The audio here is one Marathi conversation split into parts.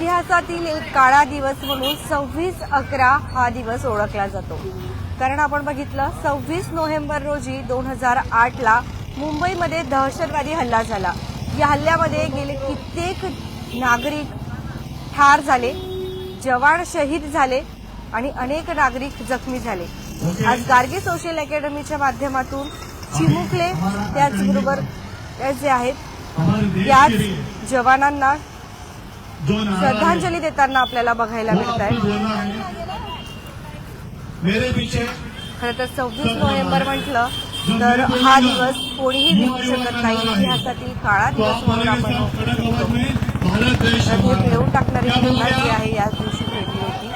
इतिहासातील एक काळा दिवस म्हणून सव्वीस अकरा हा दिवस ओळखला जातो. कारण आपण बघितलं सव्वीस नोव्हेंबर रोजी दोन हजार आठला मुंबईमध्ये दहशतवादी हल्ला झाला. या हल्ल्यामध्ये गेले कित्येक नागरिक ठार झाले जवान शहीद झाले आणि अनेक नागरिक जखमी झाले. आज गार्गी सोशल अकॅडमीच्या माध्यमातून चिमुकले त्याचबरोबर जे आहेत याच जवानांना श्रद्धांजली देताना आपल्याला बघायला मिळत आहे. खरं तर सव्वीस नोव्हेंबर म्हटलं तर हा दिवस कोणीही विसरू शकत नाही. इतिहासातील काळा दिवस म्हणून आपण साथ खड़क म्हणतो. आवाज में भारत देश तर हे पिळवून टाकणारी घटना जी? आहे याच दिवशी घडली होती.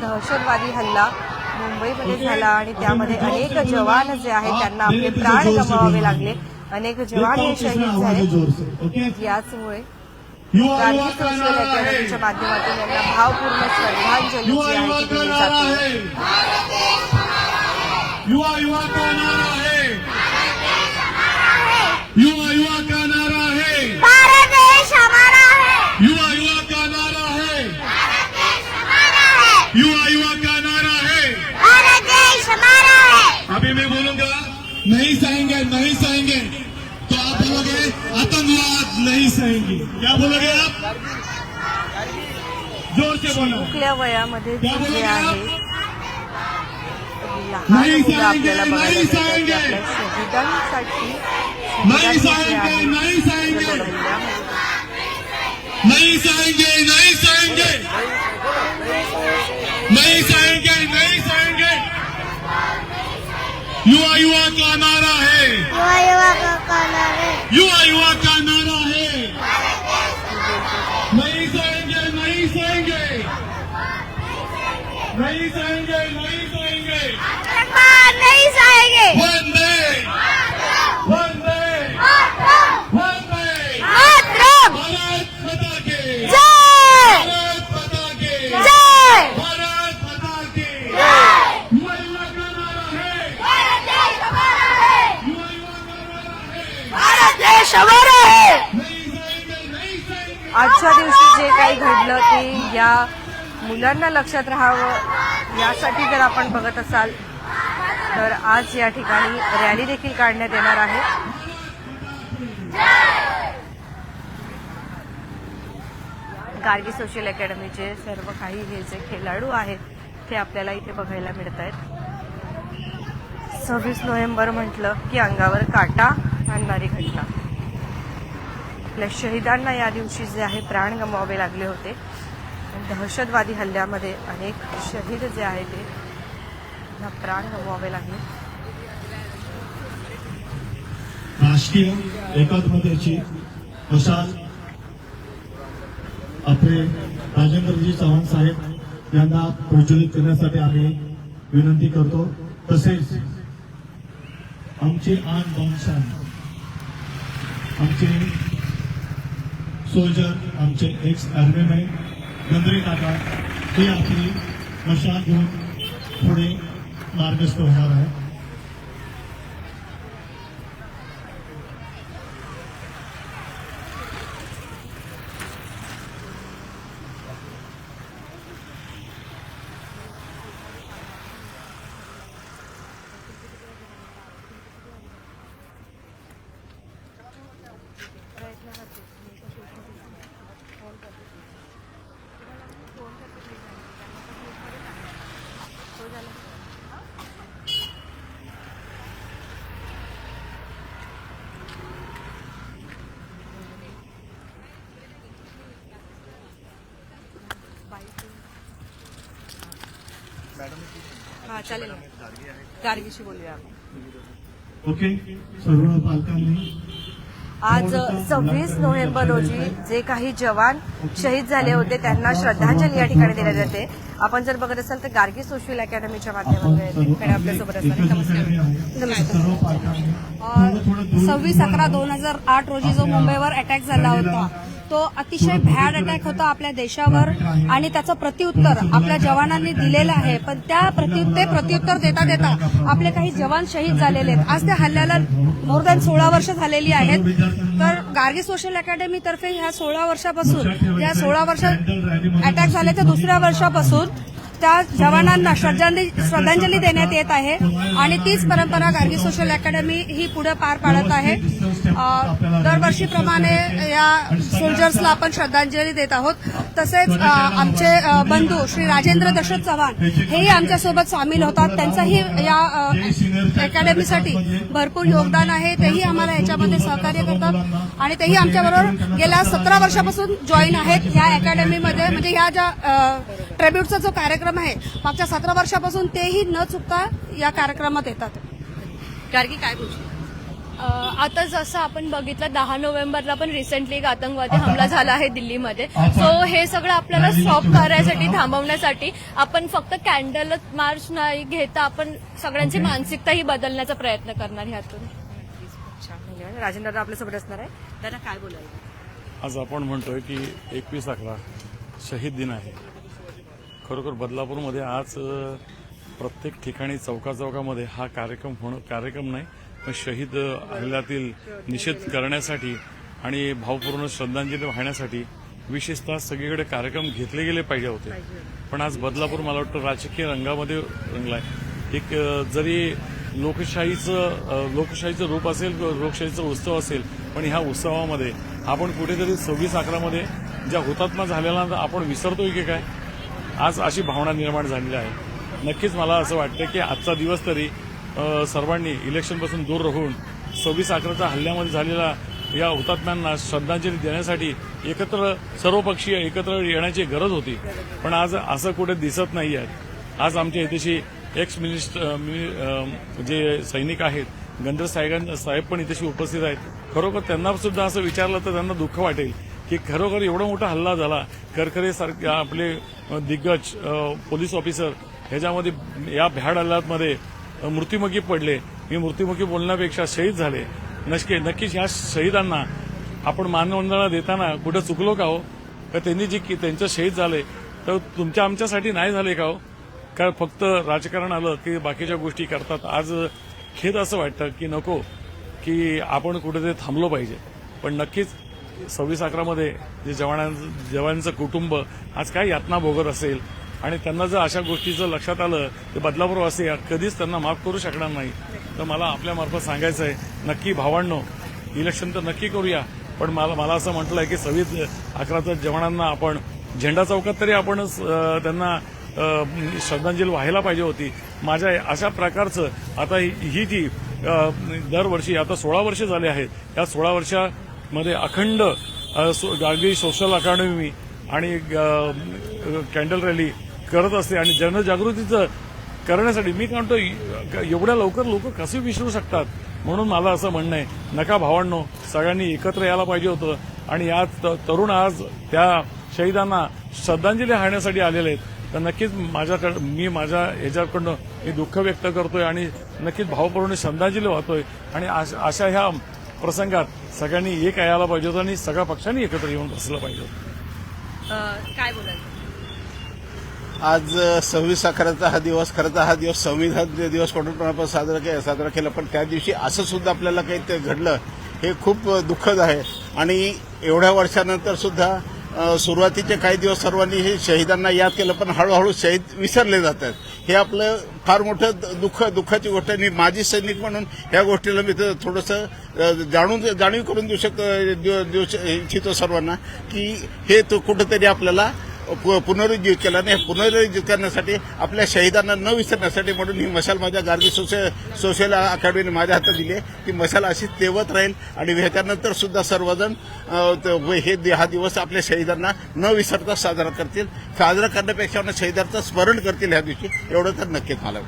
दहशतवादी हल्ला मुंबईमध्ये झाला आणि त्यामध्ये अनेक जवान जे आहेत त्यांना आपले प्राण गमावावे लागले. अनेक जवान हे शहीद झाले. याचमुळे गांधी युवा का सोशल नारा अकॅडमीच्या माध्यमातून यांना भावपूर्ण श्रद्धांजली युवा जी आहे युवा ती का दिली नारा जाते. है युवा युवा का नारा है युवा युवा का नारा है भारत देश हमारा है। युवा युवा का नारा है हमारा है युवा युवा का नारा है भारत देश हमारा है। अभी मैं बोलूंगा नहीं सहेंगे नहीं सहेंगे। बोलोगे? आतंकवाद नहीं सहेंगे क्या बोलोगे आप? जोर से बोलो. चिमुकल्या वयामध्ये क्या जे आहे? लहान नाही मुलं आपल्याला सांगेल, बघायला नाही मिळतात सांगेल. की आपल्या शहिदांसाठी नहीं जे सहेंगे आहे, नहीं सहेंगे नहीं सहेंगे नहीं सहेंगे नहीं सहेंगे नहीं सहेंगे युवा युवा का नारा है? युवा युवा का काला है युवा युवा का नारा है नहीं सहेंगे नहीं सहेंगे नहीं सहेंगे नहीं सहेंगे आतंकवाद नहीं सहेंगे वंदे वंदे वंदे मातरम भारत माता के जय भारत माता के जय भारत माता के जय युवा युवा का नारा है भारत देश हमारा है युवा युवा का नारा है भारत देश हमारा है नहीं सहेंगे नहीं सहेंगे आजच्या दिवशी जे काही घडलं ते या मुलांना लक्षात राहावं यासाठी जर आपण बघत असाल तर आज या ठिकाणी रॅली देखील काढण्यात येणार आहे. गार्गी सोशल अकॅडमीचे सर्व काही हे जे खेळाडू आहेत ते आपल्याला इथे बघायला मिळत आहेत सव्वीस नोव्हेंबर म्हटलं की अंगावर काटा आणणारी घटना. आपल्या शहीदांना या दिवशी जे आहे प्राण गमवावे लागले होते. दहशतवादी हल्ल्यामध्ये अनेक शहीद जे आहे ते ना प्राण गमवावे लागले. राष्ट्रीय एकात्मतेची मशाल आपले राजेंद्रजी चव्हाण साहेब यांना प्रज्वलित करण्यासाठी आम्ही विनंती करतो. तसेच आमचे आन बानशान आमचे सोल्जर आमचे एक्स आर्मीमॅन गंद्रे काका हे आपली मशाल घेऊन पुढे मार्गस्थ होणार आहे हा चालेल. गार्गीशी बोलूया आपण. ओके सर्व पालकांनी आज सव्वीस नोव्हेंबर रोजी जे काही जवान शहीद झाले होते त्यांना श्रद्धांजली या ठिकाणी देण्यात येते आपण जर बघत असाल तर गार्गी सोशल अकॅडमीच्या माध्यमातून आपल्यासोबत नमस्कार. सव्वीस अकरा दोन हजार आठ रोजी जो मुंबईवर अटॅक झाला होता तो अतिशय भॅड अटॅक होता आपल्या देशावर आणि त्याचं प्रत्युत्तर आपल्या जवानांनी दिलेलं आहे. पण त्या ते प्रत्युत्तर देता देता आपले काही जवान शहीद झालेले आहेत. आज त्या हल्ल्याला मोर दॅन सोळा वर्ष झालेली आहेत. तर गार्गी सोशल अकॅडमीतर्फे ह्या सोळा वर्षापासून या सोळा वर्ष अटॅक झाल्याच्या दुसऱ्या वर्षापासून त्या जवानांना श्रद्धांजली श्रद्धांजली देण्यात येत आहे. आणि तीच परंपरा गार्गी सोशल अकॅडमी ही पुढे पार पाडत आहे. दरवर्षीप्रमाणे या सोल्जर्सला आपण श्रद्धांजली देत आहोत. तसेच आमचे बंधू श्री राजेंद्र दशरथ चव्हाण हेही आमच्यासोबत सामील होतात. त्यांचंही या अकॅडमीसाठी भरपूर योगदान आहे. तेही आम्हाला याच्यामध्ये सहकार्य करतात. आणि तेही आमच्याबरोबर गेल्या सतरा वर्षापासून जॉईन आहेत या अकॅडमीमध्ये. म्हणजे ह्या ज्या ट्रिब्यूटचा जो कार्यक्रम आहे मागच्या सतरा वर्षापासून तेही न चुकता या कार्यक्रमात येतात. गार्गी काय बोलतो अ, आता जसं आपण बघितलं दहा नोव्हेंबरला पण रिसेंटली एक आतंकवादी हमला झाला आहे दिल्लीमध्ये. सो हे सगळं आपल्याला स्टॉप करायसाठी थांबवण्यासाठी आपण फक्त कॅन्डल मार्च नाही घेता आपण सगळ्यांची मानसिकताही बदलण्याचा प्रयत्न करणार ह्यातून. राजेंद्र दादा आपल्यासोबत असणार आहे. दादा काय बोलायला आज आपण म्हणतोय की एकवीस अकरा शहीद दिन आहे. खरोखर बदलापूरमध्ये आज प्रत्येक ठिकाणी चौका चौकामध्ये हा कार्यक्रम होणं कार्यक्रम नाही पण शहीद हल्ल्यातील निषेध करण्यासाठी आणि भावपूर्ण श्रद्धांजली वाहण्यासाठी विशेषतः सगळीकडे कार्यक्रम घेतले गेले पाहिजे होते. पण आज बदलापूर मला वाटतं राजकीय रंगामध्ये रंगलाय. एक जरी लोकशाहीचं लोकशाहीचं रूप असेल लोकशाहीचा उत्सव असेल पण ह्या उत्सवामध्ये आपण कुठेतरी सव्वीस अकरामध्ये ज्या हुतात्मा झालेला आपण विसरतोय की काय आज अशी भावना निर्माण झालेली आहे. नक्कीच मला असं वाटतं की आजचा दिवस तरी सर्वांनी इलेक्शनपासून दूर राहून सव्वीस अकराच्या हल्ल्यामध्ये झालेला या हुतात्म्यांना श्रद्धांजली देण्यासाठी एकत्र सर्वपक्षीय एकत्र येण्याची गरज होती. पण आज असं कुठे दिसत नाही आहे आज आमच्या इथेशी एक्स मिनिस्टर जे सैनिक आहेत गंधर साहेब साहेब पण इथेशी उपस्थित आहेत. खरोखर त्यांना सुद्धा असं विचारलं तर त्यांना दुःख वाटेल. की खरोखर एवढा मोठा हल्ला झाला करकरे सारखे आपले दिग्गज पोलीस ऑफिसर ह्याच्यामध्ये या भ्याड हल्ल्यामध्ये मृत्युमुखी पडले. मी मृत्युमुखी बोलण्यापेक्षा शहीद झाले. नक्की नक्कीच ह्या शहीदांना आपण मानवंदना देताना कुठं चुकलो का हो? का त्यांनी जी त्यांचं शहीद झाले तर तुमच्या आमच्यासाठी नाही झाले का हो? का फक्त राजकारण आलं की बाकीच्या गोष्टी करतात? आज खेद असं वाटतं की नको की आपण कुठेतरी थांबलो पाहिजे. पण नक्कीच सव्वीस अकरामध्ये जे जवानांचं जवानांचं कुटुंब आज काय यातना भोगत असेल? आणि त्यांना जर अशा गोष्टीचं लक्षात आलं तर बदलापूरवासी कधीच त्यांना माफ करू शकणार नाही. तर मला आपल्यामार्फत सांगायचं आहे नक्की भावांनो इलेक्शन तर नक्की करूया पण मला मला असं म्हटलं आहे की सव्वीस अकराच्या जवानांना आपण झेंडा चौकात तरी आपण त्यांना श्रद्धांजली व्हायला पाहिजे होती. माझ्या अशा प्रकारचं आता ही जी दरवर्षी आता सोळा वर्ष झाले आहेत या सोळा वर्षा मध्ये अखंड अं, सो- सोशल अकादमी आणि कॅन्डल रॅली करत असते आणि जनजागृतीचं करण्यासाठी मी काय म्हणतो एवढ्या लवकर लोक कसे विसरू शकतात? म्हणून मला असं म्हणणं आहे नका भावांनो सगळ्यांनी एकत्र यायला पाहिजे होतं. आणि या तरुण आज त्या शहीदांना श्रद्धांजली वाहण्यासाठी आलेले आहेत. तर नक्कीच माझ्याकडं मी माझ्या ह्याच्याकडनं मी दुःख व्यक्त करतोय आणि नक्कीच भावपूर्ण श्रद्धांजली वाहतोय. आणि अशा अशा ह्या प्रसंगात सगळ्यांनी एक यायला पाहिजे होतं आणि सगळ्या पक्षांनी एकत्र येऊन बसलं पाहिजे काय बोलायचं आज सव्वीस अकराचा हा दिवस खरं तर हा दिवस संविधान दिवस म्हणून आपण साजरा के साजरा केला पण त्या दिवशी असं सुद्धा आपल्याला काही ते घडलं हे खूप दुःखद आहे. आणि एवढ्या वर्षानंतर सुद्धा सुरुवातीचे काही दिवस सर्वांनी हे शहीदांना याद केलं पण हळूहळू शहीद विसरले जातात. हे आपलं फार मोठं दुःख दुःखाची गोष्ट आहे. आणि माजी सैनिक म्हणून ह्या गोष्टीला मी तर थोडंसं जाणून जाणीव करून देऊ शकतो देऊ इच्छितो सर्वांना की हे तो कुठंतरी आपल्याला पुनरुज्जीवित केला नाही. पुनरुज्जीवित करण्यासाठी आपल्या शहीदांना न विसरण्यासाठी म्हणून ही मशाल माझ्या गार्गी सोशल सोशल अकॅडमीने माझ्या हातात दिली ती मशाल अशीच तेवत राहील आणि ह्याच्यानंतर सुद्धा सर्वजण हे हा दिवस आपल्या शहीदांना न विसरता साजरा करतील. साजरा करण्यापेक्षा ना शहीदांचं स्मरण करतील ह्या दिवशी. एवढं तर नक्कीच मला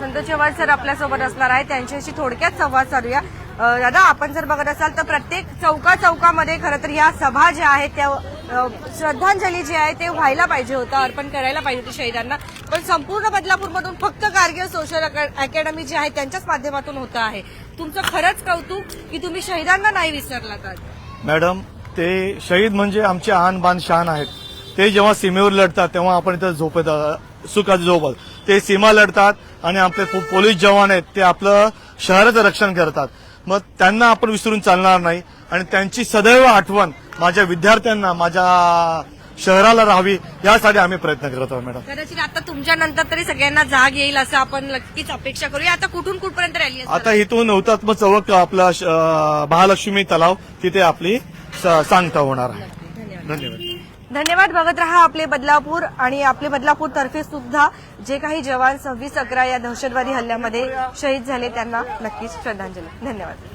संत चव्हाण सर आपल्यासोबत असणार आहे त्यांच्याशी थोडक्यात संवाद साधूया. दादा आपण जर बघत असाल तर प्रत्येक चौका चौकामध्ये खरं तर ह्या सभा ज्या आहेत त्या श्रद्धांजली जी आहे ते व्हायला पाहिजे होतं अर्पण करायला पाहिजे होती शहीदांना. पण संपूर्ण बदलापूरमधून फक्त कारगिल सोशल अकॅडमी जी आहे त्यांच्याच माध्यमातून होतं आहे. तुमचं खरंच कौतुक की तुम्ही शहीदांना नाही विसरलात आज? मॅडम ते शहीद म्हणजे आमचे आन बान शान आहेत. ते जेव्हा सीमेवर लढतात तेव्हा आपण इथं झोपत सुखात झोपत ते सीमा लढतात आणि आपले पोलीस जवान आहेत ते आपलं शहराचं रक्षण करतात. मग त्यांना आपण विसरून चालणार नाही. आणि त्यांची सदैव आठवण माझ्या विद्यार्थ्यांना माझ्या शहराला राहावी यासाठी आम्ही प्रयत्न करत आहोत मॅडम. कदाचित आता तुमच्या नंतर तरी सगळ्यांना जाग येईल असं आपण नक्कीच अपेक्षा करूया. आता कुठून कुठपर्यंत रॅली असणार? आता इथून हुतात्मा चौक आपला श- अं, महालक्ष्मी तलाव तिथे आपली स- सांगता होणार आहे. धन्यवाद. धन्यवाद बघत रहा आपले बदलापूर आणि आपले बदलापूर तर्फे सुद्धा जे काही जवान सव्वीस अकरा या दहशतवादी हल्ल्यामध्ये शहीद झाले त्यांना नक्कीच श्रद्धांजली. धन्यवाद.